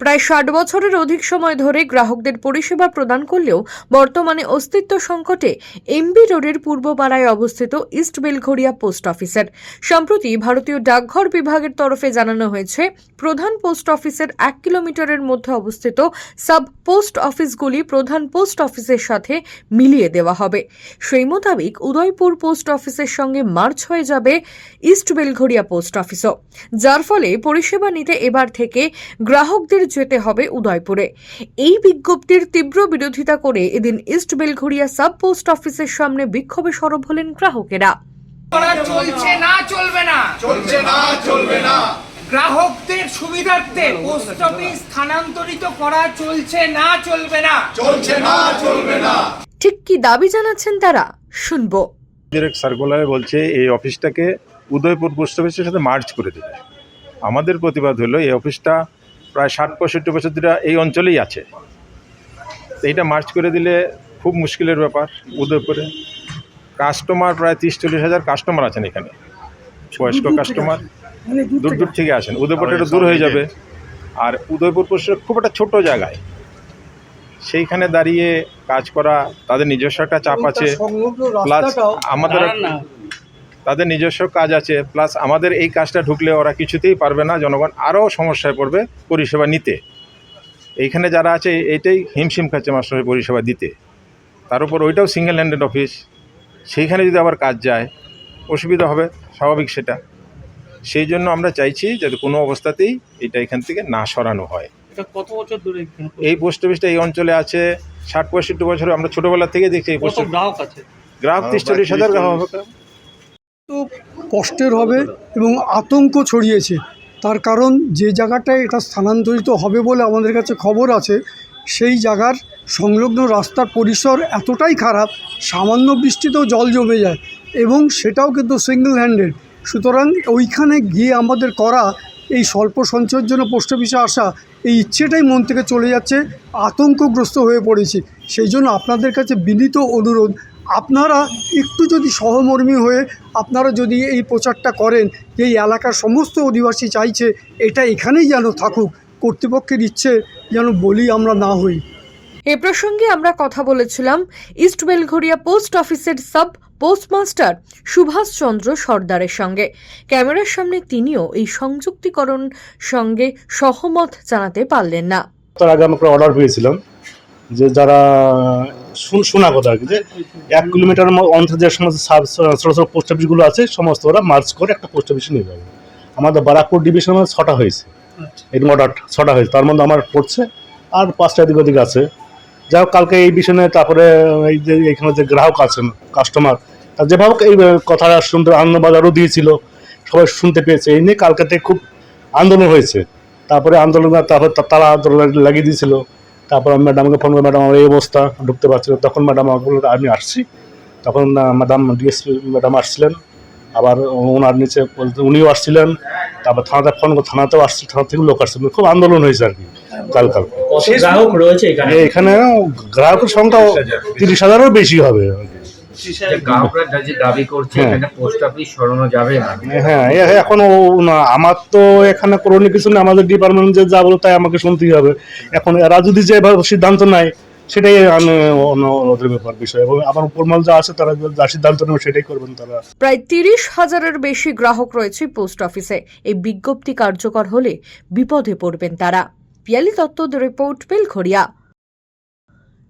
প্রায় ষাট বছরের অধিক সময় ধরে গ্রাহকদের পরিষেবা প্রদান করলেও বর্তমানে অস্তিত্ব সংকটে এমবি রোডের পূর্বপাড়ায় অবস্থিত ইস্ট বেলঘড়িয়া পোস্ট অফিসের। সম্প্রতি ভারতীয় ডাকঘর বিভাগের তরফে জানানো হয়েছে, প্রধান পোস্ট অফিসের এক কিলোমিটারের মধ্যে অবস্থিত সাব পোস্ট অফিসগুলি প্রধান পোস্ট অফিসের সাথে মিলিয়ে দেওয়া হবে। সেই মোতাবেক উদয়পুর পোস্ট অফিসের সঙ্গে মার্চ হয়ে যাবে ইস্ট বেলঘড়িয়া পোস্ট অফিসও। যার ফলে পরিষেবা নিতে এবার থেকে গ্রাহকদের যেতে হবে উদয়পুরে। এই বিজ্ঞপ্তির তীব্র বিরোধিতা করে এদিন ইস্ট বেলঘড়িয়া সাব পোস্ট অফিসের সামনে বিক্ষোভে সরব হলেন গ্রাহকেরা। করা চলছে না চলবে না। চলছে না চলবে না। গ্রাহকদের সুবিধার্থে পোস্ট অফিস স্থানান্তরিত করা চলছে না চলবে না। চলছে না চলবে না। ঠিক কি দাবি জানাচ্ছেন তারা? শুনব। ডিরেক্ট সার্কুলারে বলছে এই অফিসটাকে উদয়পুর পোস্ট অফিসের সাথে মার্চ করে দেবে। আমাদের প্রতিবাদ হলো এই অফিসটা প্রায় ষাট পঁয়ষট্টি বছর ধরে এই অঞ্চলেই আছে। এইটা মার্চ করে দিলে খুব মুশকিলের ব্যাপার উদয়পুরে। কাস্টমার প্রায় তিরিশ চল্লিশ হাজার কাস্টমার আছেন এখানে। বয়স্ক কাস্টমার দূর দূর থেকে আসেন। উদয়পুরটা একটু দূর হয়ে যাবে। আর উদয়পুর পোস্ট খুব একটা ছোট জায়গায়। সেইখানে দাঁড়িয়ে কাজ করা তাদের নিজস্ব একটা চাপ আছে। প্লাস আমাদের তাদের নিজস্ব কাজ আছে প্লাস আমাদের এই কাজটা ঢুকলে ওরা কিছুতেই পারবে না জনগণ আরও সমস্যায় পড়বে পরিষেবা নিতে। এইখানে যারা আছে এইটাই হিমশিম খাচ্ছে মাস্টার পরিষেবা দিতে। তার উপর ওইটাও সিঙ্গেল হ্যান্ডেড অফিস সেইখানে যদি আবার কাজ যায় অসুবিধা হবে স্বাভাবিক সেটা। সেই জন্য আমরা চাইছি যাতে কোনো অবস্থাতেই এটা এখান থেকে না সরানো হয়। কত বছর ধরে এই পোস্ট অফিসটা এই অঞ্চলে আছে ষাট পঁয়ষট্টি বছর আমরা ছোটোবেলা থেকে দেখছি এই পোস্ট গ্রাহক আছে? গ্রাহক তিরিশ চল্লিশ হাজার গ্রাহক তো কষ্টের হবে এবং আতঙ্ক ছড়িয়েছে। তার কারণ যে জায়গাটায় এটা স্থানান্তরিত হবে বলে আমাদের কাছে খবর আছে, সেই জায়গার সংলগ্ন রাস্তার পরিসর এতটাই খারাপ, সামান্য বৃষ্টিতেও জল জমে যায় এবং সেটাও কিন্তু সিঙ্গেল হ্যান্ডেড সুতরাং ওইখানে গিয়ে আমাদের করা এই স্বল্প সঞ্চয়ের জন্য পোস্ট অফিসে আসা এই ইচ্ছেটাই মন থেকে চলে যাচ্ছে, আতঙ্কগ্রস্ত হয়ে পড়েছি। সেই জন্য আপনাদের কাছে বিনীত অনুরোধ আপনারা একটু যদি সহমর্মী হয়ে আপনারা যদি এই প্রচারটা করেন যে এই এলাকার সমস্ত অধিবাসী চাইছে এটা এখানেই যেন থাকুক কর্তৃপক্ষের ইচ্ছে যেন বলি আমরা না হই। এ প্রসঙ্গে আমরা কথা বলেছিলাম ইস্ট বেলঘরিয়া পোস্ট অফিসের সাব পোস্টমাস্টার সুভাষ চন্দ্র সর্দারের সঙ্গে। ক্যামেরার সামনে তিনিও এই সংযুক্তিকরণ সঙ্গে সহমত জানাতে পারলেন না। তার আগে আমরা অর্ডার পেয়েছিলাম যে যারা শুন- কথা আর কি যে এক কিলোমিটার অন্তর যে সমস্ত ছোটো ছোটো পোস্ট অফিসগুলো আছে সমস্ত ওরা মার্চ করে একটা পোস্ট অফিসে নিয়ে যাবে। আমাদের বারাকপুর ডিভিশনের মধ্যে ছটা হয়েছে। এই অর্ডার ছটা হয়েছে। তার মধ্যে আমার পড়ছে আর পাঁচটা এদিক ওদিক আছে। যাই হোক কালকে এই বিষয়ে তারপরে এই যে এখানে যে গ্রাহক আছেন কাস্টমার তা যেভাবে হোক এই কথাটা শুনতে আনন্দবাজারও দিয়েছিল। সবাই শুনতে পেয়েছে। এই নিয়ে কালকাতে খুব আন্দোলন হয়েছে। তারপরে আন্দোলন তারপর তারা আন্দোলন লাগিয়ে দিয়েছিল। তারপর আমি ম্যাডামকে ফোন করে ম্যাডাম আমার এই অবস্থা ঢুকতে পারছিল তখন ম্যাডাম আমাকে বলল আমি আসছি। তখন ম্যাডাম ডিএসপি ম্যাডাম আসছিলেন। আবার ওনার নিচে উনিও আসছিলেন। তারপর থানাতে ফোন করে থানাতেও আসছে থানা থেকে লোক আসছিল খুব আন্দোলন হয়েছে আর কি কাল কাল গ্রাহক রয়েছে এখানে? এখানে গ্রাহকের সংখ্যা তিরিশ হাজারেরও বেশি হবে দাবি করছে হ্যাঁ। এখানে পোস্ট অফিস সরানো যাবে না। হ্যাঁ এখন আমার তো এখানে করণীয় কিছু না আমাদের ডিপার্টমেন্ট যে যা বলো তাই আমাকে শুনতেই হবে। এখন এরা যদি যে সিদ্ধান্ত নেয় সেটাই ওদের ব্যাপার বিষয়। এবং আমার উপরমাল যা আছে তারা যা সিদ্ধান্ত নেবে সেটাই করবেন তারা। প্রায় তিরিশ হাজারের বেশি গ্রাহক রয়েছে পোস্ট অফিসে। এই বিজ্ঞপ্তি কার্যকর হলে বিপদে পড়বেন তারা। পিয়ালি তত্ত্ব দ্য রিপোর্ট বেলঘড়িয়া।